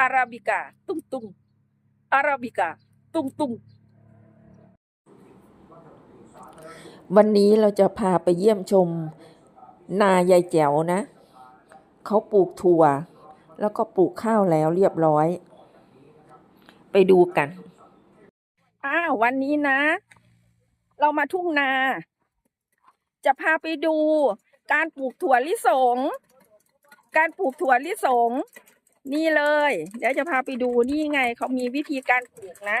อาราบิกา ตุ้งตุ้งอาราบิกา ตุ้งตุ้งวันนี้เราจะพาไปเยี่ยมชม นายายแจ๋วนะ เขาปลูกถั่ว แล้วก็ปลูกข้าวแล้วเรียบร้อย ไปดูกัน อ้าววันนี้นะ เรามาทุ่งนา จะพาไปดู การปลูกถั่วลิสง การปลูกถั่วลิสง นี่เลย เดี๋ยวจะพาไปดูนี่ไงเขามีวิธีการปลูกนะ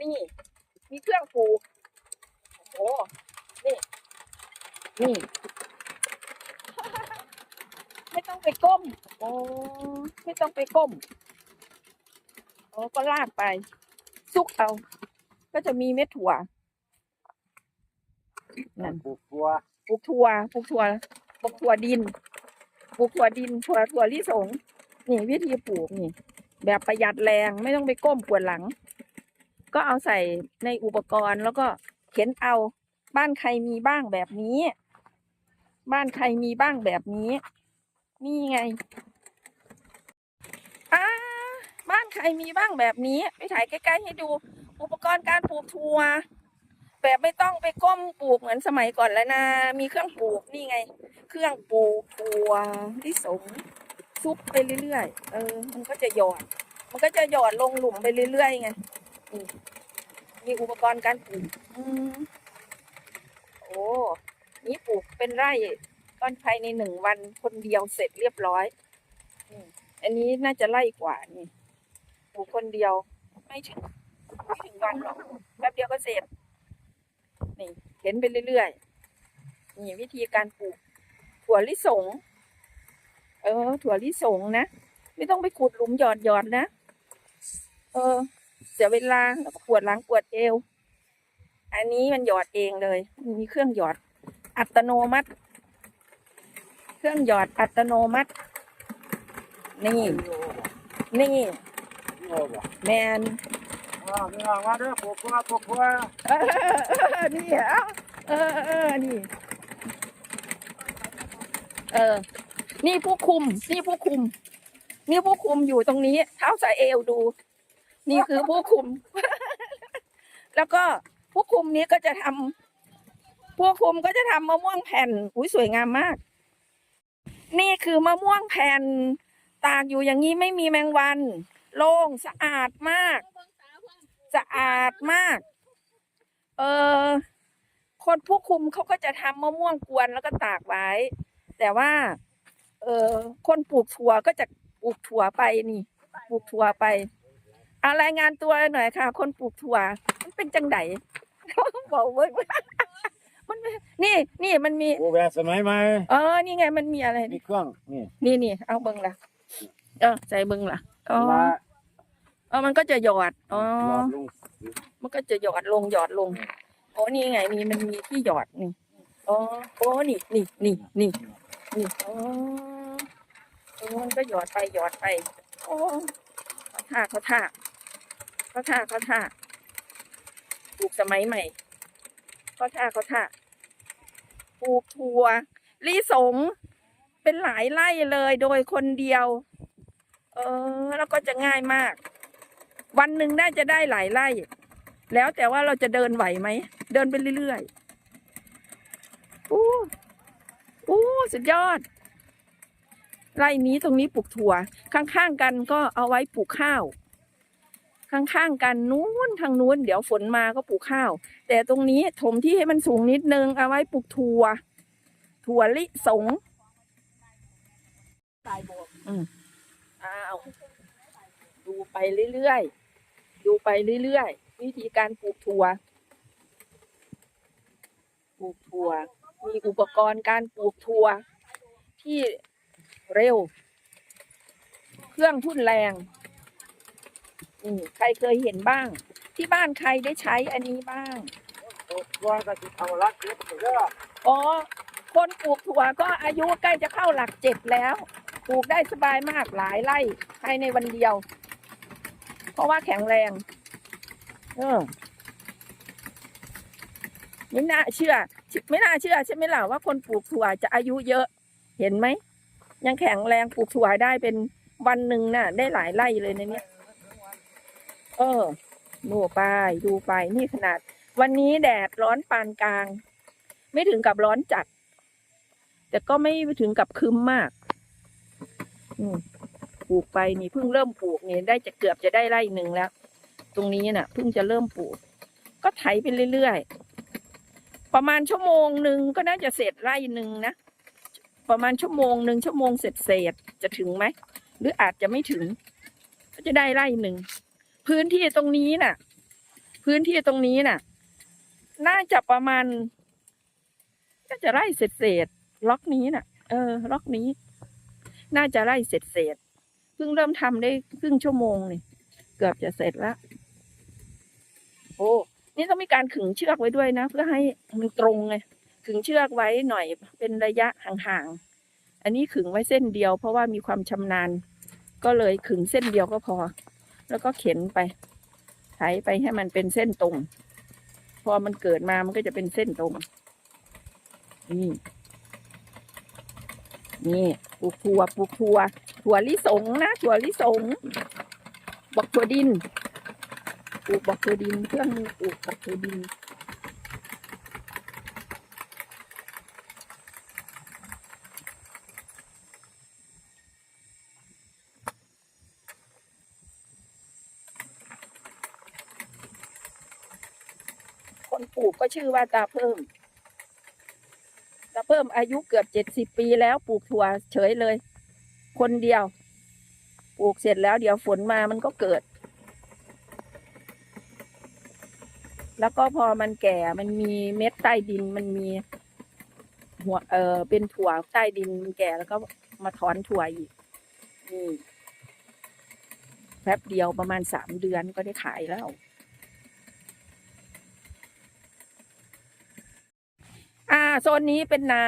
นี่ มีเครื่องปลูกโอ้นี่นี่ไม่ต้องไปก้ม โอ้ไม่ต้องไปก้มโอ้ก็ลากไป ซุกเอา ก็จะมีเม็ดถั่วนั่นปลูกตัวปลูกถั่วปลูกถั่วปลูกถั่วดิน ปลูกถั่วดินถั่วถั่วลิสง นี่วิธีปลูกนี่ แบบประหยัดแรงไม่ต้องไปก้มปวดหลัง ก็เอาใส่ในอุปกรณ์แล้วก็เข็นเอาบ้านใครมีบ้างแบบนี้ บ้านใครมีบ้างแบบนี้ นี่ไงอ่าบ้านใครมีบ้างแบบนี้ ไปถ่ายใกล้ๆให้ดู อุปกรณ์การปลูกถั่ว แบบไม่ต้องไปก้มปลูกเหมือนสมัยก่อนแล้วนะ มีเครื่องปลูกนี่ไง เครื่องปลูกถั่วลิสงซุปไปเรื่อยๆ เออ มันก็จะหยอด มันก็จะหยอดลงหลุมไปเรื่อยๆไงนี่มีอุปกรณ์การปลูก อืมโอ้นี่ปลูกเป็นไร่ต้นภายในหนึ่งวันคนเดียวเสร็จเรียบร้อยอันนี้น่าจะไร่กว่านี่ปลูกคนเดียว ไม่ถึงไม่ถึงวันหรอกแป๊บเดียวก็เสร็จ นี่เห็นไปเรื่อยๆนี่วิธีการปลูก ถั่วลิสง เออ ถั่วลิสงนะ ไม่ต้องไปขุดหลุมหยอดหยอดๆนะ เออ เสียเวลาแล้วก็ปวดหลังปวดเอว อันนี้มันหยอดเองเลย มีเครื่องหยอด อัตโนมัติ เครื่องหยอดอัตโนมัติ นี่ นี่โอ้บ่แมนอ่ามีว่ามาเด้อปลูกตัวปลูกตัวเออนี่เหรอ เออเออนี่ เออ นี่ผู้คุม นี่ผู้คุม นี่ผู้คุมอยู่ตรงนี้ เท้าสายเอวดู นี่คือผู้คุม แล้วก็ผู้คุมนี้ก็จะทำผู้คุมก็จะทำมะม่วงแผ่น อุ้ยสวยงามมาก นี่คือมะม่วงแผ่น ตากอยู่อย่างนี้ไม่มีแมงวัน โล่งสะอาดมาก สะอาดมาก คนผู้คุมเขาก็จะทำมะม่วงกวนแล้วก็ตากไว้ แต่ว่า เออคนปลูกถั่วก็จะปลูกถั่วไปนี่ ปลูกถั่วไปอารายงานตัวหน่อยค่ะ คนปลูกถั่ว มันเป็นจังไดบอกเว้ยมันเป็นนี่นี่มันมีปลูกแบบสมัยใหม่เออนี่ไงมันมีอะไรมีเครื่องนี่นี่นี่เอาเบิ้งละเออใส่เบิ้งละอ๋อว่าเออมันก็จะหยอดอ๋อหลอดลงมันก็จะหยอดลงหยอดลง โอ้นี่ไงมีมันมีที่หยอดนี่อ๋อโอ้นี่นี่นี่นี่นี่อ๋อเออมันก็หยอดไปหยอดไปโอ้เขาท่าเขาท่าเขาท่าเขาท่าปลูกสมัยใหม่เขาท่าเขาท่าปลูกถั่วลิสงเป็นหลายไร่เลยโดยคนเดียว เออ แล้วก็จะง่ายมาก วันหนึ่งน่าจะได้หลายไร่ แล้วแต่ว่าเราจะเดินไหวไหม เดินไปเรื่อยๆอู้อู้สุดยอด ไร่นี้ตรงนี้ปลูกถั่ว ข้างๆกันก็เอาไว้ปลูกข้าว ข้างๆกันนู้นทางนู้น เดี๋ยวฝนมาก็ปลูกข้าว แต่ตรงนี้ถมที่ให้มันสูงนิดนึงเอาไว้ปลูกถั่ว ถั่วลิสงอืมอ้าว ดูไปเรื่อยๆ ดูไปเรื่อยๆ วิธีการปลูกถั่ว ปลูกถั่ว มีอุปกรณ์การปลูกถั่ว ที่เร็ว เครื่องทุ่นแรงอืมใครเคยเห็นบ้าง ที่บ้านใครได้ใช้อันนี้บ้างปลูกตัวก็สิเอาลักเก็บเด้ออ๋อ คนปลูกถั่วก็อายุใกล้จะเข้าหลักเจ็ดแล้ว ปลูกได้สบายมากหลายไร่ภายในวันเดียว เพราะว่าแข็งแรง เออไม่น่าเชื่อ ไม่น่าเชื่อใช่ไหมล่ะว่าคนปลูกถั่วจะอายุเยอะ เห็นไหม ยังแข็งแรงปลูกถั่วได้เป็นวันหนึ่งน่ะ ได้หลายไร่เลยนะเนี่ย เออดูไปดูไปนี่ขนาด วันนี้แดดร้อนปานกลาง ไม่ถึงกับร้อนจัด แต่ก็ไม่ถึงกับคึมมาก อืมปลูกไปนี่เพิ่งเริ่มปลูกนี่ได้จะเกือบจะได้ไร่หนึ่งแล้ว ตรงนี้น่ะเพิ่งจะเริ่มปลูก ก็ไถไปเรื่อยๆ ประมาณชั่วโมงหนึ่งก็น่าจะเสร็จไร่หนึ่งนะ ประมาณชั่วโมงหนึ่งชั่วโมงเสร็จเสร็จจะถึงไหม หรืออาจจะไม่ถึง ก็จะได้ไร่หนึ่ง พื้นที่ตรงนี้น่ะ พื้นที่ตรงนี้น่ะ น่าจะประมาณก็จะไร่เสร็จเสร็จล็อกนี้น่ะ เออ ล็อกนี้ น่าจะไร่เสร็จเสร็จเพิ่งเริ่มทำได้ครึ่งชั่วโมงนี่เกือบจะเสร็จแล้ว โอ้นี่ต้องมีการขึงเชือกไว้ด้วยนะ เพื่อให้มันตรงไงขึงเชือกไว้หน่อยเป็นระยะห่างๆอันนี้ขึงไว้เส้นเดียว เพราะว่ามีความชำนาญ ก็เลยขึงเส้นเดียวก็พอ แล้วก็เข็นไปไถไปให้มันเป็นเส้นตรง พอมันเกิดมามันก็จะเป็นเส้นตรงนี่นี่ปลูกถั่วปลูกถั่วถั่วลิสงนะถั่วลิสงบอกถั่วดิน ปลูกบอกถั่วดินเครื่องมือปลูกบอกถั่วดินคนปลูกก็ชื่อว่าตาเพิ่มตาเพิ่มอายุเกือบเจ็ดสิบปีแล้วปลูกถั่วเฉยเลย คนเดียว ปลูกเสร็จแล้วเดี๋ยวฝนมามันก็เกิด แล้วก็พอมันแก่มันมีเม็ดใต้ดินมันมี หัวเออเป็นถั่วใต้ดินมันแก่แล้วก็มาถอนถั่วอีกนี่แป๊บเดียวประมาณสามเดือนก็ได้ขายแล้ว อ่าโซนนี้เป็นนา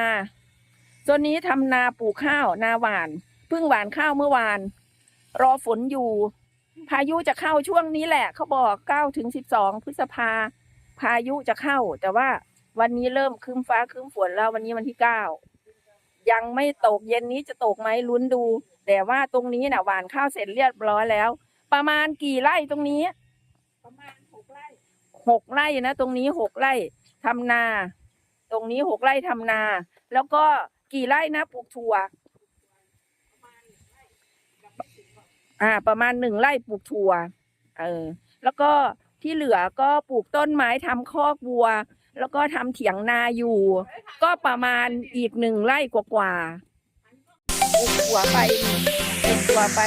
โซนนี้ทำนาปลูกข้าว นาหวานเพิ่งหวานข้าวเมื่อวาน รอฝนอยู่ พายุจะเข้าช่วงนี้แหละเขาบอกเก้าถึงสิบสองพฤษภา พายุจะเข้า แต่ว่าวันนี้เริ่มครึ้มฟ้าครึ้มฝนแล้ววันนี้วันที่เก้ายังไม่ตกเย็นนี้จะตกไหมลุ้นดู แต่ว่าตรงนี้น่ะหวานข้าวเสร็จเรียบร้อยแล้ว ประมาณกี่ไร่ตรงนี้ ประมาณหกไร่หกไร่นะตรงนี้หกไร่ทำนา ตรงนี้หกไร่ทำนา แล้วก็กี่ไร่นะปลูกถั่ว อ่า ประมาณหนึ่งไร่ปลูกถั่ว เออ แล้วก็ที่เหลือก็ปลูกต้นไม้ทำคอกวัว แล้วก็ทำเถียงนาอยู่ ก็ประมาณอีกหนึ่งไร่กว่าๆปลูกถั่วไปปลูกถั่วไป